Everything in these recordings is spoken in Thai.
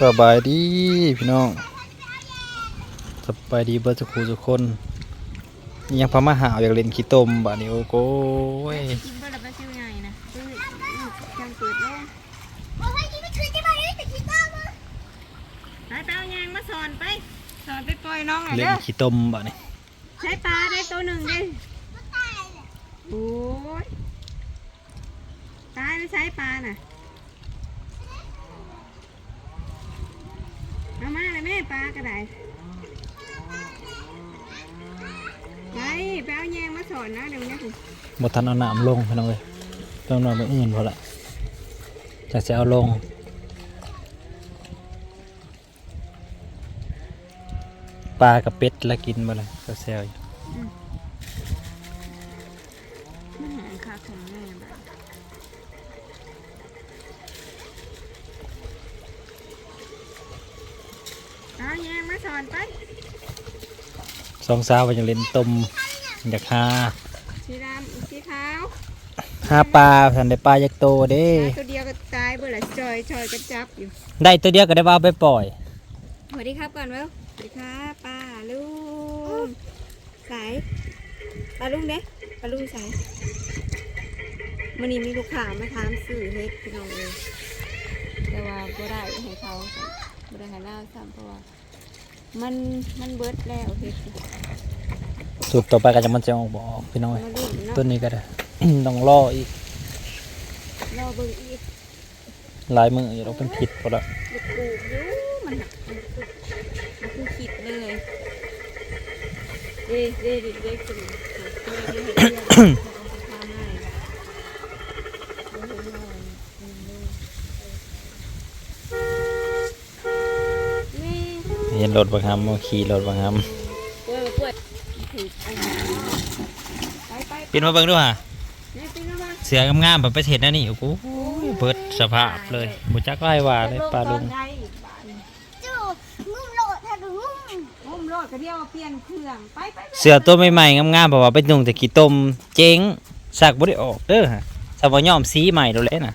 สบายดีพี่น้องสบายดีเบิร์ทุกคนทุกคนนี่ยังพามาหาวอยากเล่นขี้ต้มบ้านี้โอ้โหยกินเบอร์ดับเบิลซิลใหญ่นะปื้ดจังปืดลงโอ้ยกินไม่คืนจะมาเลยแต่คิดว่ามาไปไปเอายางมาสอนไปสอนไปปล่อยน้องหน่อยเล่นเด้อขี้ต้มบ้านี้ใช้ปลาได้ตัวหนึ่งดิตายเลยโอ้ยตายไม่ใช้ปลาน่ะ เอามาเลยแม่ปลากระไดไปไปเอายงมาสอนนะเดี๋ยวนี้คุณหมดทันเอาน้ำลงพี่น้องเลยต้องนอนไปอื่นพอละจะจะเอาลงปลากับเป็ดแล้วกินมาเลยก็แซวอยู่ สองสาวว่าอยากเล่นต้มอยากหาสีดำสีขาวหาปลาทันได้ปลายักโตเด้ ตัวเดียวก็ตายเบื่อละจอยจอยก็จับอยู่ได้ตัวเดียวก็ได้ว่าเอาไปปล่อย สวัสดีครับก่อนเว้ยสวัสดีครับป้าลุงสายป้าลุงเด้ป้าลุงสายมันนี้มีลูกค้ามาถามสื่อเฮ็ดพี่น้องเลยแต่ว่าบ่ได้ให้เขาบ่ได้ให้เล่าซ้ำเพราะว่า มันมันเบิดแล้วเฮ็ดสูตรต่อไปก็จะมันจะออกบออกพี่น้อยมาลุ้นเนาะตัวนี้ก็ได้ ต้องรออีกรอเบิ่งอีกหลายมืออยู่เราเป็นผิดหมดละลูกปูอยู่มันน่ะมันคือมันคือคิดเลยเด้เด้เด้เด้ขึ้นเด้เด้เด้เด้ทำให้ เห็น รถบางคำมาขี่รถบางคเปิดเปิดถือไปไปำปินมาเบิ่งด้วยฮะแม่ปีนมาเสืองามๆแบบไปเห็นนะนี่โอ้โหเปิดสภาพเลยบุจักไล่ว่าเลยปลาลุงจูงุ่มโหลดถ้าดูงุ่มโอ้มโลดก็เดียวเปลี่ยนเครื่องไปไปเสือตัวใหม่ๆงามๆเพราะว่าไปนุ่งแต่กี่ต้มเจ๊งสักบ่ได้ออกเด้อฮะสาวย่อมสีใหม่แล้วแหละน่ะ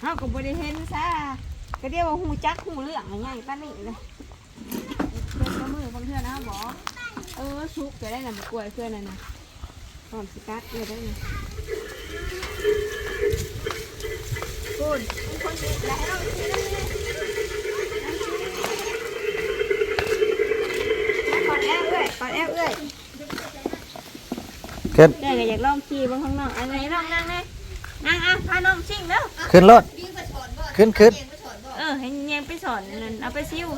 เฮาก็บ่ได้เห็นซะก็เดียวว่าหูจักหูเรื่องอะไรง่ายปานนี้เลย เพื่อนมือบางเทื่อนะบอกเออชุกจะได้นำกล้วยเพื่อนน่ะนะพร้อมสิกัดเลยได้นะคุณคนเด็กแล้วกอดแอวเอ้ยกอดแอวเอ้ยขึ้นเด็กอยากลองขี่บนข้างนอกอะไรน้องนั่งเลยนั่งอะพาน้องชิ่งแล้วขึ้นรถขึ้นขึ้นเออให้เงียงไปสอนนั่นเอาไปซิว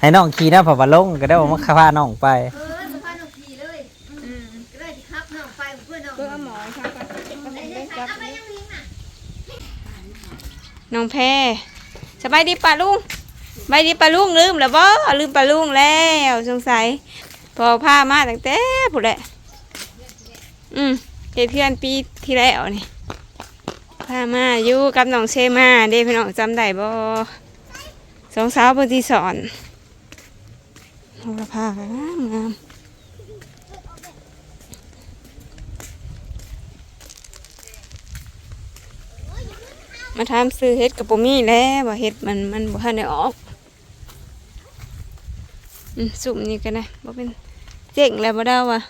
ให้น้องขี่นะเพราะว่าลงก็ได้ว่ามาพาน้องไปเออมาพาน้องขี่เลยอืมก็เลยครับน้องไปเพื่อนน้องเพื่อหมอครับไอ้เด็กเอาไปยังลิงอะน้องแพรสบายดีป่าลุงสบายดีป่าลุงลืมแล้วบ่ลืมป่าลุงแล้วสงสัย พอพามาตั้งแต่ผู้นแหละ อืมเฮ็ดเพื่อนปีที่แล้วนี่พามาอยู่กับน้องเชมาเด้พี่น้องจำได้บ่ สองสาวเพิ่นที่สอนโหระพางามงามมาทำซื้อเฮ็ดกับปมี่แล้วว่าเฮ็ดมันมันบ่ทันได้ออกอืมสุ่มนี่ก็ได้บ่เป็นเจ๋งแล้วบ่ได้ว่ะ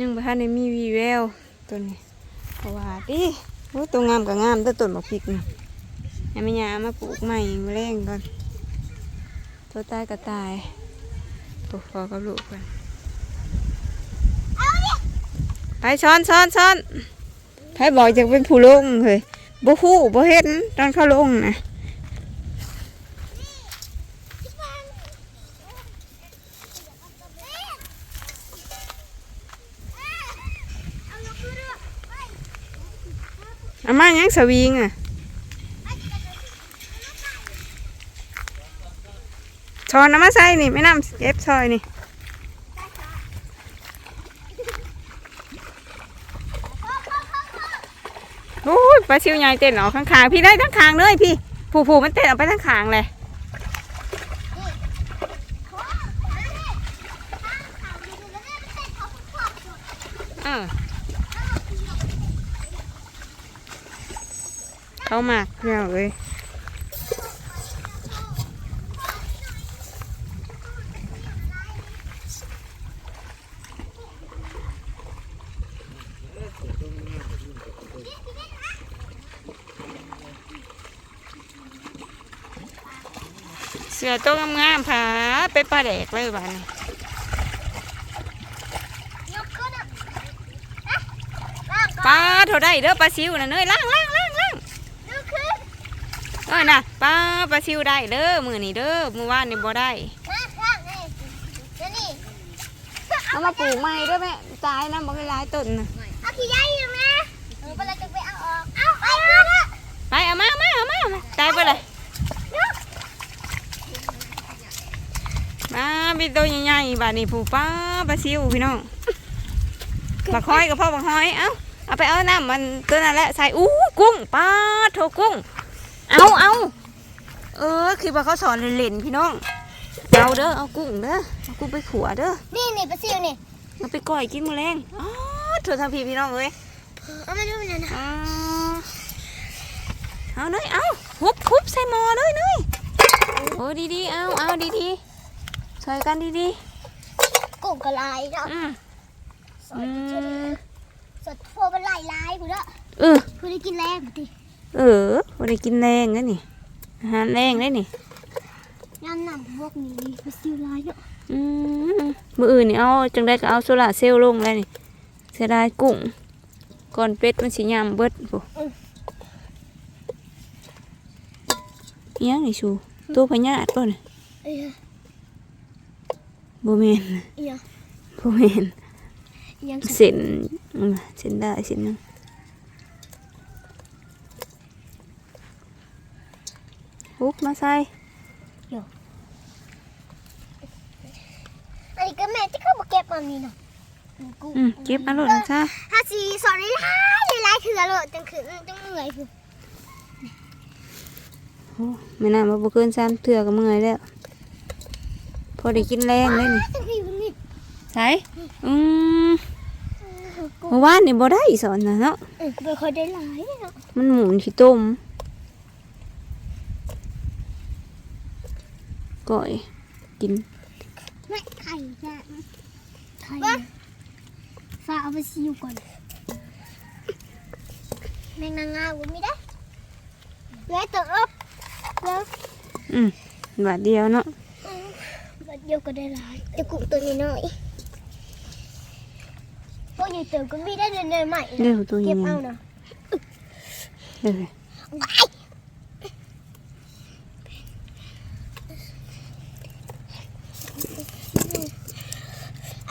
ยังบ่ทันได้มีวีแววต้นนี้เพราะว่าติโอ้ตัวงามก็งามแต่ต้นบักพริกนี่ ให้แม่ยามาปลูกใหม่มาแรงก่อนตัวตายก็ตายปลูกพอกับลูกกันไปช้อนช้อนช้อนไผบอกจะเป็นผู้ลงเฮ้ยบ่ฮู้บ่เห็นตอนเขาลงนะอามายังสวิงอะ ช้อนน้ำมาใส่นี่ไม่น้ำเก็บซอยนี่โอ้ยปลาชิวใหญ่เต้นออกข้างๆพี่ได้ทั้งขางเลยพี่ผูผูมันเต้นออกไปทั้งขางเลยเขามากพี่น้อเลยเสือตัวงามๆผา ไปปลาแดกเลยบ้านนี้ยกขึ้นอะอะลากปลาเท่าได้เด้อปลาซิวนะเนยล่างล่างล่างล่างยกขึ้นเออน่ะปลาปลาซิวได้เด้อมือนี่เด้อมือว่านนี่บ่ได้ลากลานี่เอามาปลูกใหม่ด้อแม่ตายนะบ่ได้หลายต้นนะเอาขี้ใหญ่อยู่นะเออเลาจะไปเอาออกเอาไปขึ้นอะไปเอามาเอามาเอามาเอามาตายไปเลย มาเป็นตัวใหญ่ๆบาดนี้ผูป้าปลาซิวพี่น้องบักหอยกับพ่อบักหอยเอ้าเอาไปเอาน้ำมันตัวนั้นแหละใส่อู้กุ้งปลาโทกุ้ง เอาเอาเออคือว่าเขาสอนเล่นๆพี่น้องเอาเด้อเอากุ้งเด้อเอากุ้งไปขัวเด้อนี่นี่ปลาซิวนี่เอาไปก่อยกินมื้อแรงอ๋อโถั่วทำพี่พี่น้องเอ้ยเอามาดูมันนะอ๋อเอาเนยเอาหุบหุบใส่หม้อเลยเนยโอ้ดีๆเอาเอาดีๆ ช่วยกันดีกุ้งกระไรเนาะๆอืมสอืดมสดทั่วเป็นลายลายกูเนาะเออ กูได้กินแรงดิเออบ่ได้กินแรงนะนี่อาหารแรงเลยนี่ยำหนังพวกนี้ปลาซิวลายเนาะอืมมื้ออื่นนี่เอาจังได้ก็เอาโซลาร์เซลล์ลงแล้วนี่เสียดายกุ้งก่อนเป็ดมันสิยามเบิดโหอิหยังนี่ชูตัวพญาติป่ะนี่เอ้ย บ่แม่นเอียบ่แม่นยังเส้นอืมเส้นได้เส้นหนึงปุ๊บมาใส่อันนี้ก็แม่ที่เขาบอกเก็บมานี่เนาะกุ้งอืมเก็บเอาโลดนะจ้าถ้าสีสอนได้หลายหลายคือโลดจังคือจังเหนื่อยคือโอ้ไม่น่ามาบ่เกินสามเทื่อก็เมื่อยแล้ว พอได้กินแรงเลยนี่จังพี่นี่ใส่อืมเมื่อวานนี่บ่ได้สอนนะเนาะเออบ่ค่อยได้หลายเนาะมันหมุนขี้ต้มก่อยกินไม่ไข่จ้ะไข่ฝากเอาไปซิวก่อนแมงนางงาวุ้นไม่ได้เหลือตัวอ๊บแล้วอืมบาทเดียวเนาะบัด เดียวก็ได้หลายแต่กุ้งตัวนี้น้อยพวกใหญ่เติมก็มีได้เดินเดินใหม่เดี๋ยวตัวใหญ่เก็บเอานะเดี๋ยว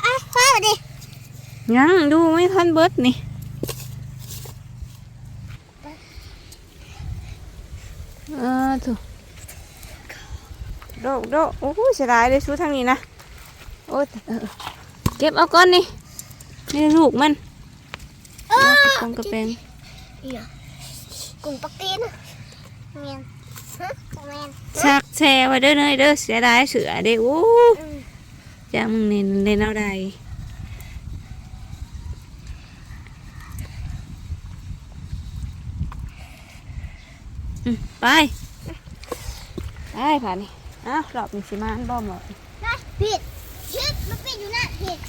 อะพ่อมาดิยังดูไม่ทันเบิดนี่เออถูก โดกโดกโอ้โหเสียดายเลยชูทางนี้นะโอ้ยเออเก็บเอาก้อนนี่นี่ลูกมันเออกองกระแปงเอียกุ้งปักตีนเมียนฮะเมียนชักแชร์ไว้เด้อเนยเด้อเสียดายเสือเด้อโอ้อืมจ้ามึงเน้นเน้นเอาใดอืมไป ไปผ่านนี่ อ้าวรอบนี้สิมาอันบ่หมดนะผิดผิดมันผิดอยู่นะผิด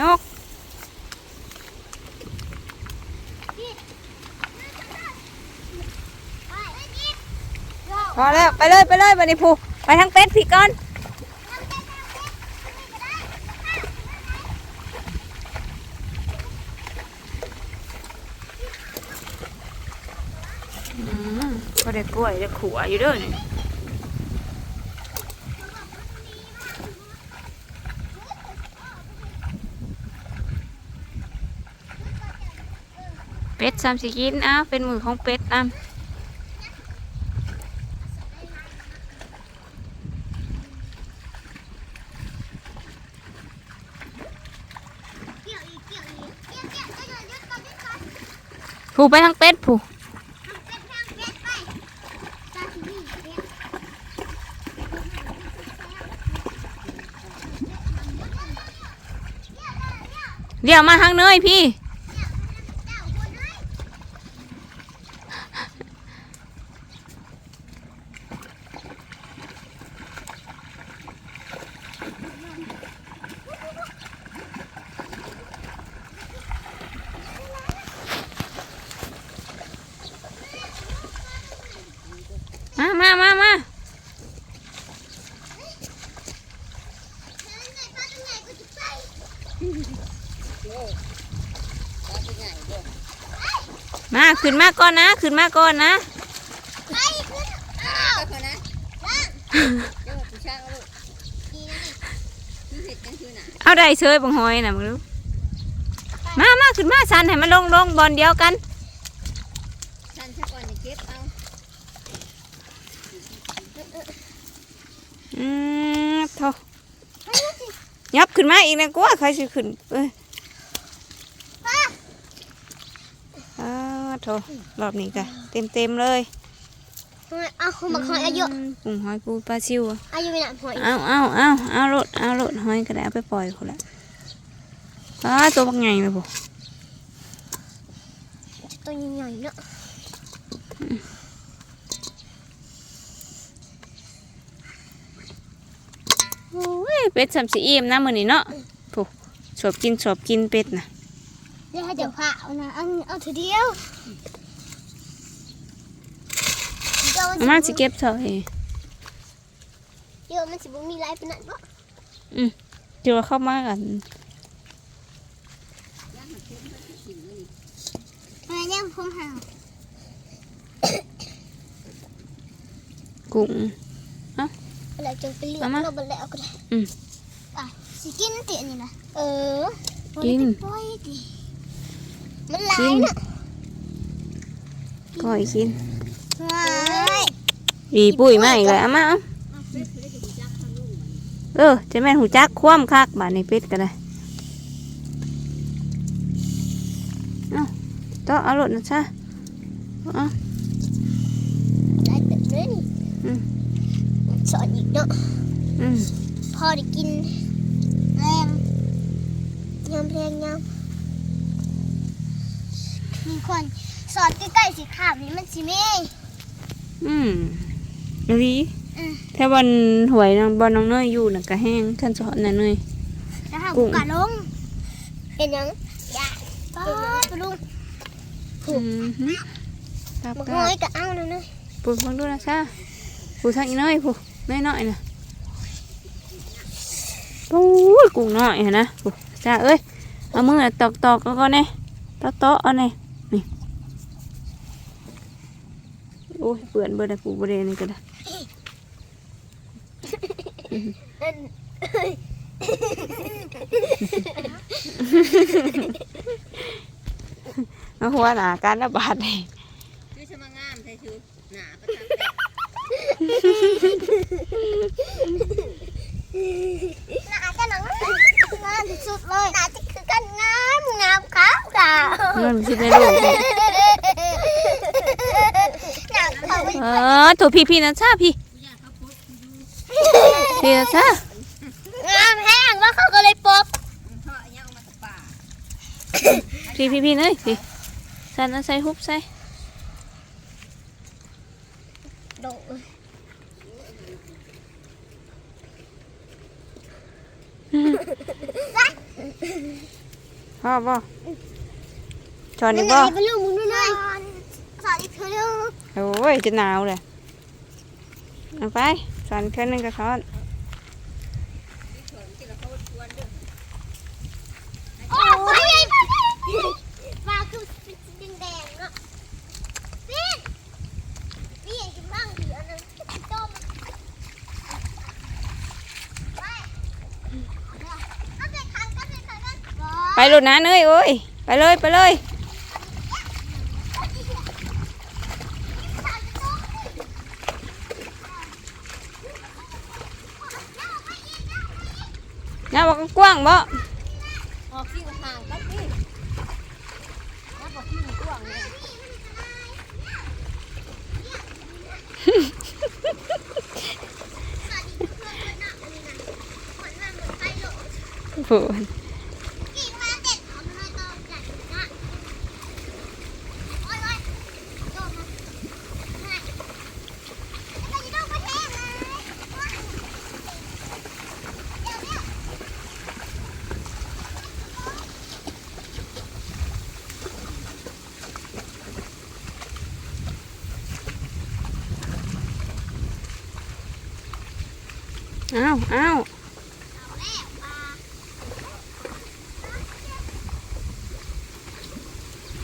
ยกไปผิดพอแล้วไปเลยไปเลยบันนี้ผูไปทางเป็ดพี่ก่อนอืม กล้วยได้ขัวอยู่เด้อนี่เป็ดสามสิกินอ้าวเป็นมือของเป็ดอ้าเกี่ยวอีกเกี่ยวอีกเกี่ยวเกี่ยวเกี่ยวยึดก่อนยึดก่อนผูไปทางเป็ดผู เดี๋ยวมาทางเนยพี่ มามามา ขึ้นมาก่อนนะ ขึ้นมาก่อนนะไปขึ้นอ้าวก็นะเจ้าผู้ชายเอาลูกดีนะนี่คือเห็ดกันคือหนาเอาได้เชยบังหอยนะมึงรู้มามาขึ้นมาสันให้มันลงลงบอลเดียวกันฉันชักวันนี้เก็บเอาอืมโถยับขึ้นมาอีกนะกูว่าใครสิขึ้นเอ้ยอ้าว โถรอบนี้ก็เต็มเต็มๆเลยเอาคุณมาคอยอายุมกุ้งหอยปูปลาซิวอะอายุไม่นานหอยเอาเอาเอาเอารถเอารถหอยก็ได้เอาไปปล่อยคนละอ้าตัวบักไงเลยบ่ตัวใหญ่ๆเนาะโอ้ยเป็ดสามสีอิ่มนะมื้อนี้เนาะผู้ชอบกินชอบกินเป็ดนะ เดี๋ยวให้เดี๋ยวพาเอานะเอาเอาทีเดียวเดี๋ยวเอามาสิเก็บเถอะเอ้ยเดี๋ยวมันสิบ่มีไรเป็นนั่นบ่เดี๋ยวเข้ามากันมาย่างผมหากุ้งอะไรจนไปเลือกเอามาเราบ่แล้วก็ได้อืมไปสิกินติอันนี้นะเออกินปล่อยดิ มันหลากิยนเนาะก้อยกินว้ายอีปุ้ยมาอีกแล้วเอามาเอาเออจะแม่นหูจักคว่ำคักบาดในเป็ดก็ได้เอาต่อเอารถนะซะเอาหลายเต็มเลยนี่อืมสอนอีกเนาะอืมพอได้กินแรงยำแรงยำ มีคนสอนใกล้ๆสีขาวนี่มันสิมีอืมดีอืมถ้าวันหวยนางบอลน้องเนยอยู่น่ะก็แห้งขั้นสอนน่ะเนย แล้วหากุ้กูงกะลงเป็นหยังยาป้าปลุงอืมฮึครับบอกครัน้บอยกะเอานะเนยปูฟังดูนะซะปูทางอีน้อยปูน้อยน้อยๆนะปูยกุ้งน้อยเห็นนะปูจ้าเอ้ยเอามือน่ะตอกตอกๆแล้วก็เนี่ยตอกตอกๆเอาเนี่ยนี่ โอ้ยเปื่อนเบิดได้ปูบริเวณนี่ก็ได้อันเอาหัวหนาการระบาดเลยคือชะมางามใช่คือหนาประทับใจน่าจะหนังงามที่สุดเลยน่าจะคือกันงามงามขาวขาวมันคิดในโลกนี่ หนังเขา เออถูพี่พี่นะซาพี่พี่นะซางามแห้งว่าเขาก็เลยปบเพราะยังเอามาตะป่าพี่พี่พี่เนยพี่ใส่นะใส่ฮุบใส่โดดพ่อบ่จอนนั่อีนกไงบ่ไปลูกมึงด้วยเลยสอนอีกเธอเร็วโอ้ยจะหนาวเลย เอาไปสอนแค่นึงก็สอนโอ้ยมาคือเป็นแดงๆเนาะพี่พี่เห็นกันบ้างดิอันนั้นต้มไปก็ไปขันก็ไปขันกันก่อนไปรถนะเนยโอ้ยไปเลยไปเลยน้าบอ กว้างบ่ออกที่ห่างกันพี่แล้วบอกที่กว้างเลยโอ้ย กี่มาเด็ดเอามาตอนจัดนะโอ้ยโอ้ยโดนมาไม่แล้วก็จะโดนกระแทกเลยเดี๋ยวเดี๋ยว อ้าวอ้าว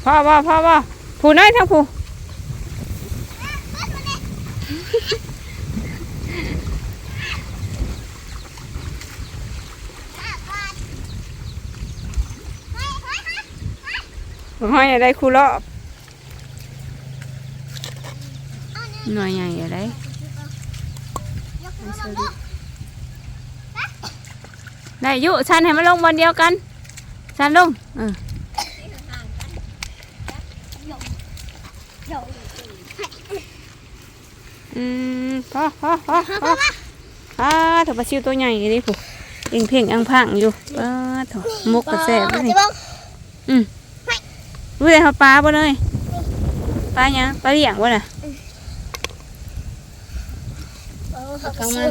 พ่อบ่พ่อบ่ผู้น้อยทั้งผู้ผมให้ได้คู่รอบหน่วยใหญ่อะไรยกมือลงลูก ได้อยุชันให้มันลงบนเดียวกันชันลงเออเดี๋ยวอืมพอพอพอพอพาถูกปลาซิวตัวใหญ่ดิผู้เองเพ่งอังพังอยู่ป้าถูกมุกกระแสบเลยนี่จะบ้องรู้เลยเขาปลาบ่เลยปลาหยังปลาเลี้ยงบ่น่ะข้างมัน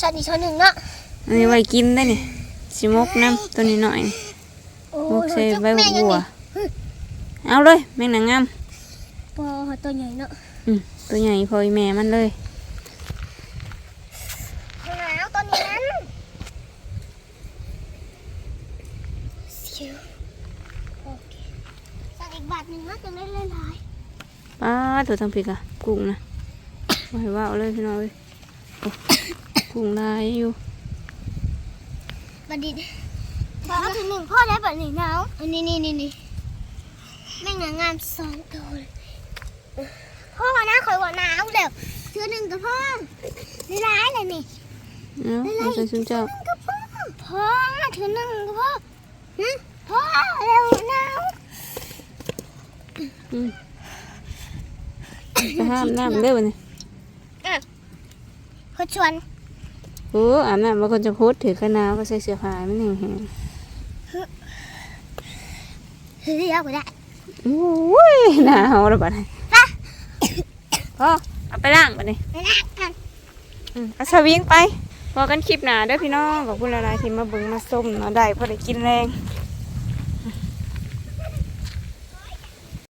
ชั้นอีกชั้นหนึ่งเนาะ อันนี้ไว้กินได้นี่สิมกน้ำตัวนี้หน่อยมกใส่ใบบัวเอาเลยแมงนางงามปอตัวใหญ่เนาะอืมตัวใหญ่พออีแม่มันเลยหนาวตอนนี้นั้นชิวโอเคสั่งอีกบาทหนึ่งนะจะได้เล่นหลายป้าถูกทำผิดอะกุ้งนะไว้ว่าเอาเลยพี่น้อยโอ้กุ้งลายอยู่ บัดนี้พอเอาถึงหนึ่งพ่อแล้วบัดนี้หนาวอันนี้นี่นี่นี่แม่งงามสองตัวเลยพ่อนะคอยว่าหนาวแล้วเทือหนึ่งกับพ่อนี่ร้ายเลยนี่เนาะเอาใส่ชุนเจ้าหนึ่งกับพ่อพ่อเทือหนึ่งกับพ่อหึพ่อเร็วหนาวไปห้ามน้ำเด้อวันนี้เขาชวน โอ้อาบน้ำบางคนจะโพสถือขนาวก็ใส่เสื้อผ้ามันแห้งเฮ้ยเอาไปได้โอ้ยหนาวระบาดไปพ่อเอาไปล้างบัดนี้ไปนะกันอืมเอาสวิงไปพอกันคลิปหนาเด้อพี่น้องขอบคุณหลายๆที่มาเบิ่งมาส้มเนาะได้พอได้กินแรง